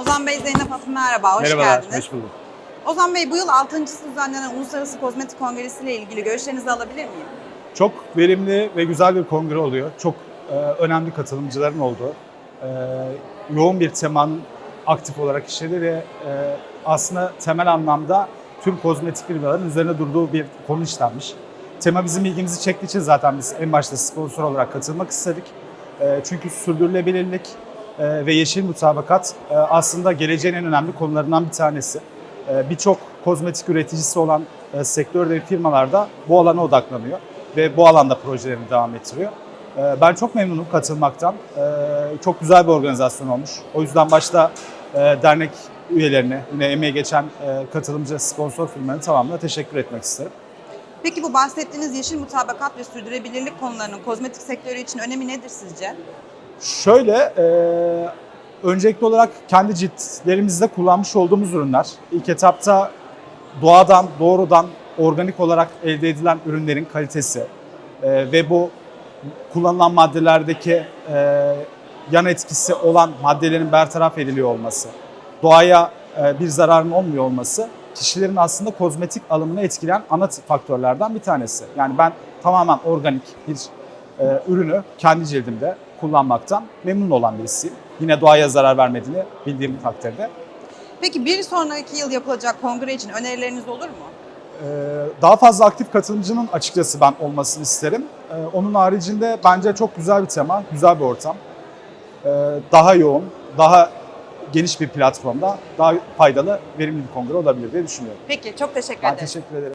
Ozan Bey, Zeynep Hanım merhaba, hoş Merhabalar, geldiniz. hoş bulduk. Ozan Bey, bu yıl 6.sı düzenlenen Uluslararası Kozmetik Kongresi ile ilgili görüşlerinizi alabilir miyim? Çok verimli ve güzel bir kongre oluyor. Çok e, önemli katılımcıların olduğu, e, yoğun bir temanın aktif olarak işlediği ve e, aslında temel anlamda tüm kozmetik firmaların üzerine durduğu bir konu işlenmiş. Tema bizim ilgimizi çektiği için zaten biz en başta sponsor olarak katılmak istedik. E, çünkü sürdürülebilirlik ve yeşil mutabakat e, aslında geleceğin en önemli konularından bir tanesi. E, Birçok kozmetik üreticisi olan e, sektör ve firmalarda bu alana odaklanıyor ve bu alanda projelerini devam ettiriyor. E, Ben çok memnunum katılmaktan. Çok güzel bir organizasyon olmuş. O yüzden başta e, dernek üyelerine, yine emeği geçen katılımcı sponsor firmaların tamamına teşekkür etmek isterim. Peki bu bahsettiğiniz yeşil mutabakat ve sürdürülebilirlik konularının kozmetik sektörü için önemi nedir sizce? Şöyle, e, öncelikli olarak kendi ciltlerimizde kullanmış olduğumuz ürünler. İlk etapta doğadan, doğrudan organik olarak elde edilen ürünlerin kalitesi e, ve bu kullanılan maddelerdeki e, yan etkisi olan maddelerin bertaraf ediliyor olması, doğaya e, bir zararın olmuyor olması kişilerin aslında kozmetik alımını etkileyen ana faktörlerden bir tanesi. Yani ben tamamen organik bir e, ürünü kendi cildimde kullanmaktan memnun olan birisiyim. Yine doğaya zarar vermediğini bildiğim takdirde. Peki bir sonraki yıl yapılacak kongre için önerileriniz olur mu? Ee, daha fazla aktif katılımcının açıkçası ben olmasını isterim. Ee, onun haricinde bence çok güzel bir tema, güzel bir ortam. Ee, daha yoğun, daha geniş bir platformda daha faydalı, verimli bir kongre olabilir diye düşünüyorum. Peki, çok teşekkür Ben ederim. teşekkür ederim.